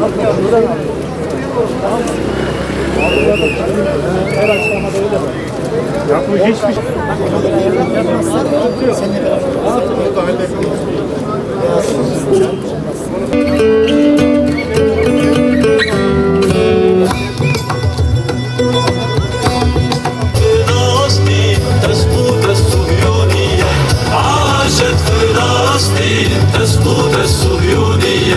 Her açıklamada öyle mi? Yapmış hiçbir şey. Yapmazsan tutuyor. Seninle beraber. Bunu da halledelim. Aşet fırlasti, tesbu tesuhyuniye.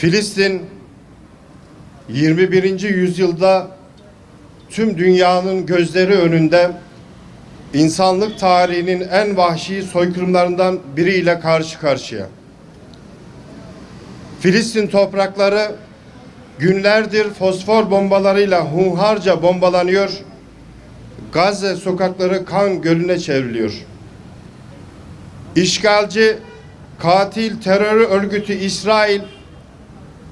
Filistin 21. yüzyılda tüm dünyanın gözleri önünde insanlık tarihinin en vahşi soykırımlarından biriyle karşı karşıya. Filistin toprakları günlerdir fosfor bombalarıyla hunharca bombalanıyor. Gazze sokakları kan gölüne çevriliyor. İşgalci, katil terör örgütü İsrail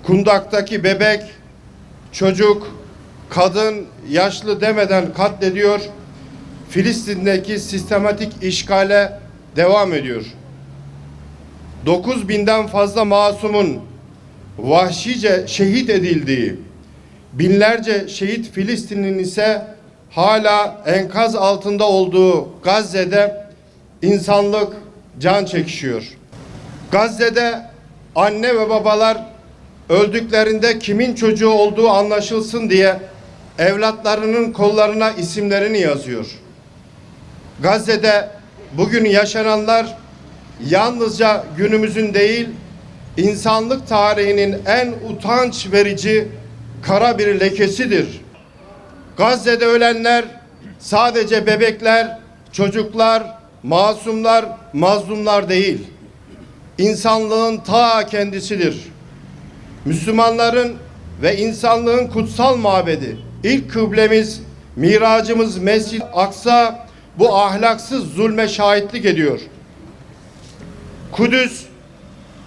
kundaktaki bebek, çocuk, kadın, yaşlı demeden katlediyor. Filistin'deki sistematik işgale devam ediyor. 9 binden fazla masumun vahşice şehit edildiği, binlerce şehit Filistin'in ise hala enkaz altında olduğu Gazze'de insanlık can çekişiyor. Gazze'de anne ve babalar öldüklerinde kimin çocuğu olduğu anlaşılsın diye evlatlarının kollarına isimlerini yazıyor. Gazze'de bugün yaşananlar yalnızca günümüzün değil, insanlık tarihinin en utanç verici kara bir lekesidir. Gazze'de ölenler sadece bebekler, çocuklar, masumlar, mazlumlar değil. İnsanlığın ta kendisidir. Müslümanların ve insanlığın kutsal mabedi, ilk kıblemiz, miracımız Mescid-i Aksa bu ahlaksız zulme şahitlik ediyor. Kudüs,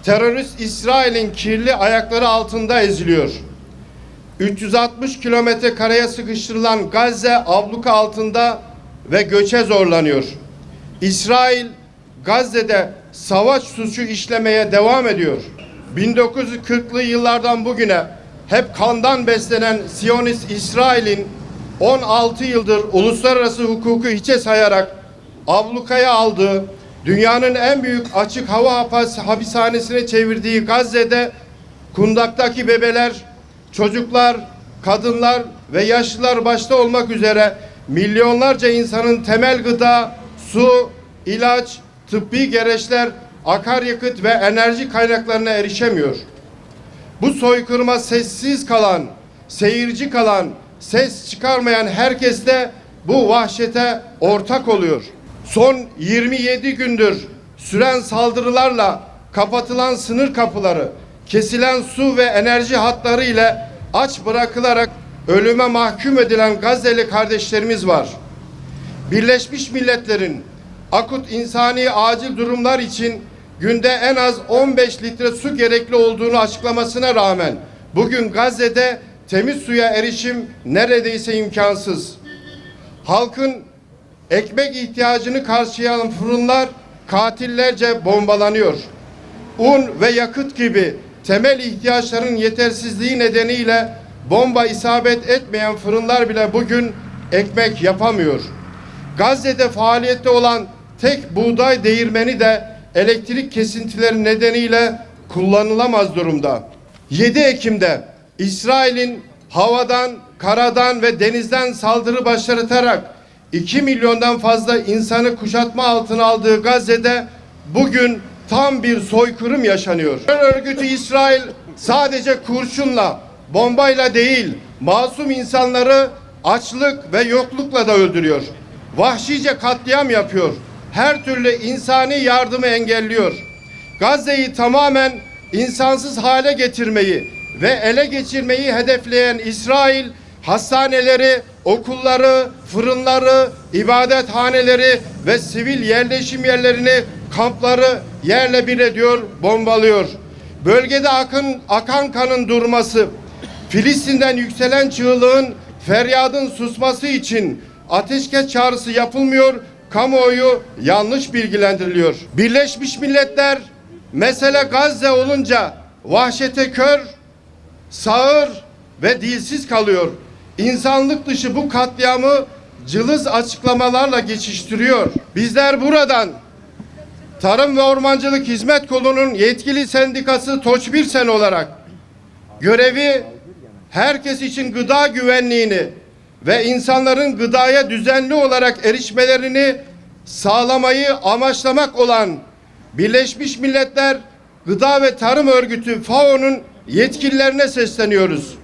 terörist İsrail'in kirli ayakları altında eziliyor. 360 kilometre karaya sıkıştırılan Gazze abluka altında ve göçe zorlanıyor. İsrail Gazze'de savaş suçu işlemeye devam ediyor. 1940'lı yıllardan bugüne hep kandan beslenen Siyonist İsrail'in 16 yıldır uluslararası hukuku hiçe sayarak ablukaya aldığı, dünyanın en büyük açık hava hapis- hapishanesine çevirdiği Gazze'de kundaktaki bebeler, çocuklar, kadınlar ve yaşlılar başta olmak üzere milyonlarca insanın temel gıda, su, ilaç, tıbbi gereçler, akaryakıt ve enerji kaynaklarına erişemiyor. Bu soykırıma sessiz kalan, seyirci kalan, ses çıkarmayan herkes de bu vahşete ortak oluyor. Son 27 gündür süren saldırılarla kapatılan sınır kapıları, kesilen su ve enerji hatları ile aç bırakılarak ölüme mahkum edilen Gazze'li kardeşlerimiz var. Birleşmiş Milletler'in akut insani acil durumlar için günde en az 15 litre su gerekli olduğunu açıklamasına rağmen bugün Gazze'de temiz suya erişim neredeyse imkansız. Halkın ekmek ihtiyacını karşılayan fırınlar katillerce bombalanıyor. Un ve yakıt gibi temel ihtiyaçların yetersizliği nedeniyle bomba isabet etmeyen fırınlar bile bugün ekmek yapamıyor. Gazze'de faaliyette olan tek buğday değirmeni de elektrik kesintileri nedeniyle kullanılamaz durumda. 7 Ekim'de İsrail'in havadan, karadan ve denizden saldırı başlatarak 2 milyondan fazla insanı kuşatma altına aldığı Gazze'de bugün tam bir soykırım yaşanıyor. Örgütü İsrail sadece kurşunla, bombayla değil, masum insanları açlık ve yoklukla da öldürüyor. Vahşice katliam yapıyor. Her türlü insani yardımı engelliyor. Gazze'yi tamamen insansız hale getirmeyi ve ele geçirmeyi hedefleyen İsrail hastaneleri, okulları, fırınları, ibadethaneleri ve sivil yerleşim yerlerini, kampları yerle bir ediyor, bombalıyor. Bölgede akın, akan kanın durması, Filistin'den yükselen çığlığın, feryadın susması için ateşkes çağrısı yapılmıyor, kamuoyu yanlış bilgilendiriliyor. Birleşmiş Milletler mesele Gazze olunca vahşete kör, sağır ve dilsiz kalıyor. İnsanlık dışı bu katliamı cılız açıklamalarla geçiştiriyor. Bizler buradan Tarım ve Ormancılık Hizmet Kolu'nun yetkili sendikası Toçbirsen olarak görevi herkes için gıda güvenliğini ve insanların gıdaya düzenli olarak erişmelerini sağlamayı amaçlamak olan Birleşmiş Milletler Gıda ve Tarım Örgütü FAO'nun yetkililerine sesleniyoruz.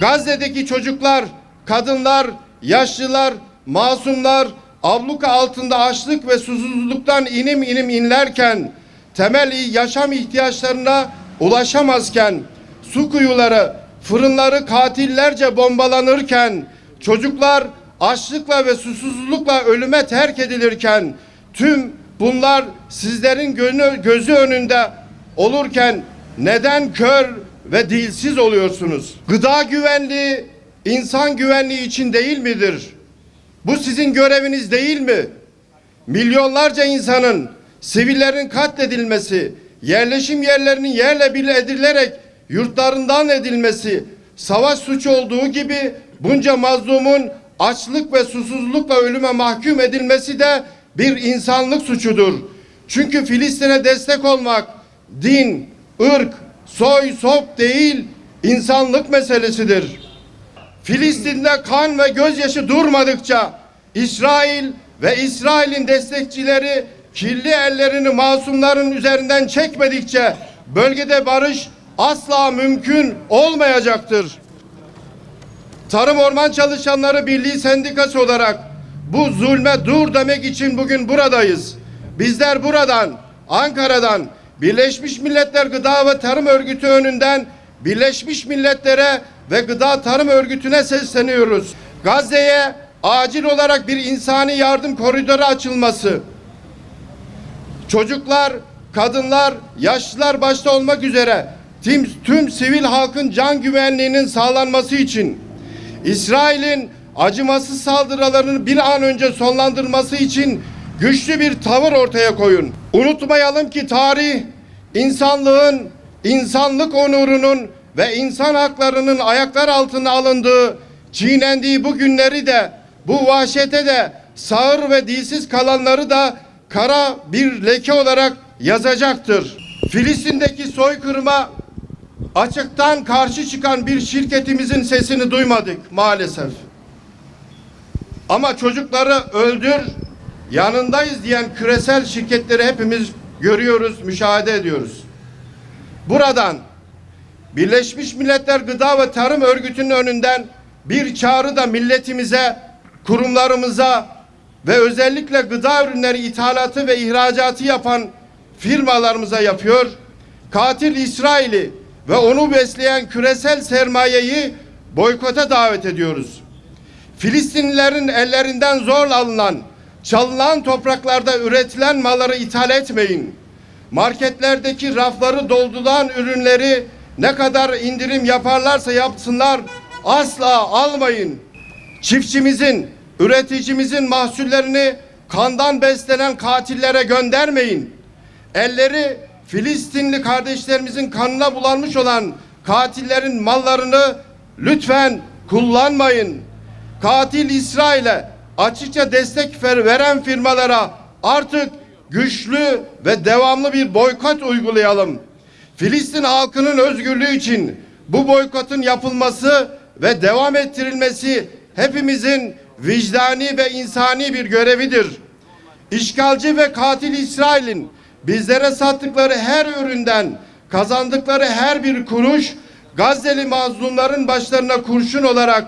Gazze'deki çocuklar, kadınlar, yaşlılar, masumlar abluka altında açlık ve susuzluktan inim inim inlerken temel yaşam ihtiyaçlarına ulaşamazken su kuyuları, fırınları katillerce bombalanırken çocuklar açlıkla ve susuzlukla ölüme terk edilirken tüm bunlar sizlerin gönü- gözü önünde olurken neden kör ve dilsiz oluyorsunuz? Gıda güvenliği insan güvenliği için değil midir? Bu sizin göreviniz değil mi? Milyonlarca insanın, sivillerin katledilmesi, yerleşim yerlerinin yerle bir edilerek yurtlarından edilmesi, savaş suçu olduğu gibi bunca mazlumun açlık ve susuzlukla ölüme mahkum edilmesi de bir insanlık suçudur. Çünkü Filistin'e destek olmak din, ırk, soy, sop değil, insanlık meselesidir. Filistin'de kan ve gözyaşı durmadıkça İsrail ve İsrail'in destekçileri kirli ellerini masumların üzerinden çekmedikçe bölgede barış asla mümkün olmayacaktır. Tarım Orman Çalışanları Birliği Sendikası olarak bu zulme dur demek için bugün buradayız. Bizler buradan, Ankara'dan, Birleşmiş Milletler Gıda ve Tarım Örgütü önünden Birleşmiş Milletler'e ve Gıda Tarım Örgütü'ne sesleniyoruz. Gazze'ye acil olarak bir insani yardım koridoru açılması, çocuklar, kadınlar, yaşlılar başta olmak üzere tüm, tüm sivil halkın can güvenliğinin sağlanması için İsrail'in acımasız saldırılarını bir an önce sonlandırması için güçlü bir tavır ortaya koyun. Unutmayalım ki tarih insanlığın, insanlık onurunun ve insan haklarının ayaklar altına alındığı, çiğnendiği bu günleri de, bu vahşete de, sağır ve dilsiz kalanları da kara bir leke olarak yazacaktır. Filistin'deki soykırıma açıktan karşı çıkan bir şirketimizin sesini duymadık maalesef. Ama çocukları öldür, yanındayız diyen küresel şirketleri hepimiz görüyoruz, müşahede ediyoruz. Buradan Birleşmiş Milletler Gıda ve Tarım Örgütü'nün önünden bir çağrı da milletimize, kurumlarımıza ve özellikle gıda ürünleri ithalatı ve ihracatı yapan firmalarımıza yapıyor. Katil İsrail'i ve onu besleyen küresel sermayeyi boykota davet ediyoruz. Filistinlilerin ellerinden zor alınan, çalınan topraklarda üretilen malları ithal etmeyin. Marketlerdeki rafları dolduran ürünleri ne kadar indirim yaparlarsa yapsınlar asla almayın. Çiftçimizin, üreticimizin mahsullerini kandan beslenen katillere göndermeyin. Elleri Filistinli kardeşlerimizin kanına bulanmış olan katillerin mallarını lütfen kullanmayın. Katil İsrail'e açıkça destek ver- veren firmalara artık güçlü ve devamlı bir boykot uygulayalım. Filistin halkının özgürlüğü için bu boykotun yapılması ve devam ettirilmesi hepimizin vicdani ve insani bir görevidir. İşgalci ve katil İsrail'in bizlere sattıkları her üründen kazandıkları her bir kuruş Gazze'li mazlumların başlarına kurşun olarak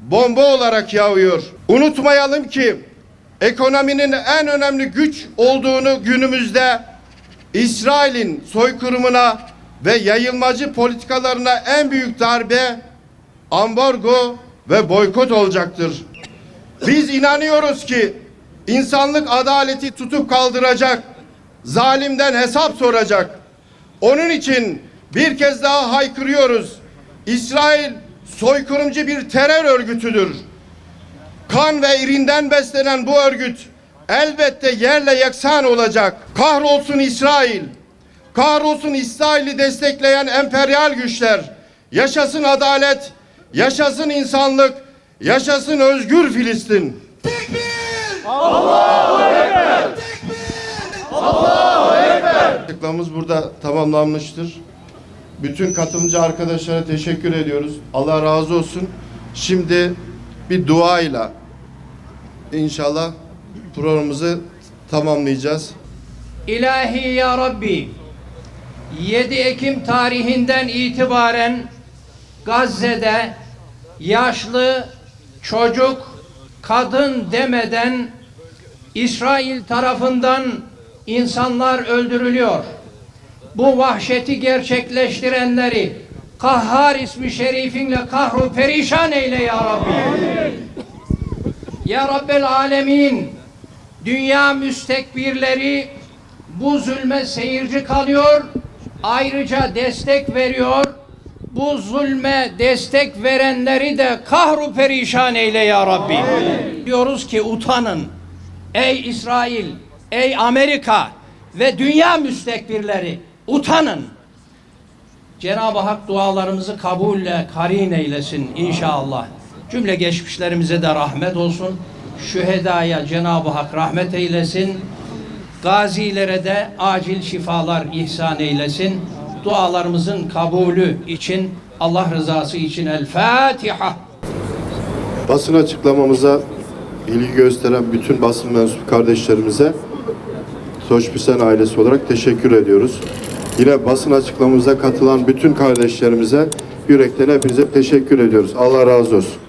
bomba olarak yağıyor. Unutmayalım ki ekonominin en önemli güç olduğunu günümüzde İsrail'in soykırımına ve yayılmacı politikalarına en büyük darbe ambargo ve boykot olacaktır. Biz inanıyoruz ki insanlık adaleti tutup kaldıracak, zalimden hesap soracak. Onun için bir kez daha haykırıyoruz. İsrail soykırımcı bir terör örgütüdür. Kan ve irinden beslenen bu örgüt elbette yerle yeksan olacak. Kahrolsun İsrail. Kahrolsun İsrail'i destekleyen emperyal güçler. Yaşasın adalet, yaşasın insanlık, yaşasın özgür Filistin. Açıklamamız burada tamamlanmıştır. Bütün katılımcı arkadaşlara teşekkür ediyoruz. Allah razı olsun. Şimdi bir duayla inşallah programımızı tamamlayacağız. İlahi ya Rabbi 7 Ekim tarihinden itibaren Gazze'de yaşlı, çocuk, kadın demeden İsrail tarafından insanlar öldürülüyor. Bu vahşeti gerçekleştirenleri Kahhar ismi şerifinle kahru perişan eyle ya Rabbi. Ya Rabbel Alemin dünya müstekbirleri bu zulme seyirci kalıyor. Ayrıca destek veriyor. Bu zulme destek verenleri de kahru perişan eyle ya Rabbi. Diyoruz ki utanın. Ey İsrail, ey Amerika ve dünya müstekbirleri utanın. Cenab-ı Hak dualarımızı kabulle karin eylesin inşallah. Cümle geçmişlerimize de rahmet olsun. Şühedaya Cenab-ı Hak rahmet eylesin. Gazilere de acil şifalar ihsan eylesin. Dualarımızın kabulü için Allah rızası için El Fatiha. Basın açıklamamıza ilgi gösteren bütün basın mensubu kardeşlerimize Soçbüsen ailesi olarak teşekkür ediyoruz. Yine basın açıklamamıza katılan bütün kardeşlerimize yürekten hepinize teşekkür ediyoruz. Allah razı olsun.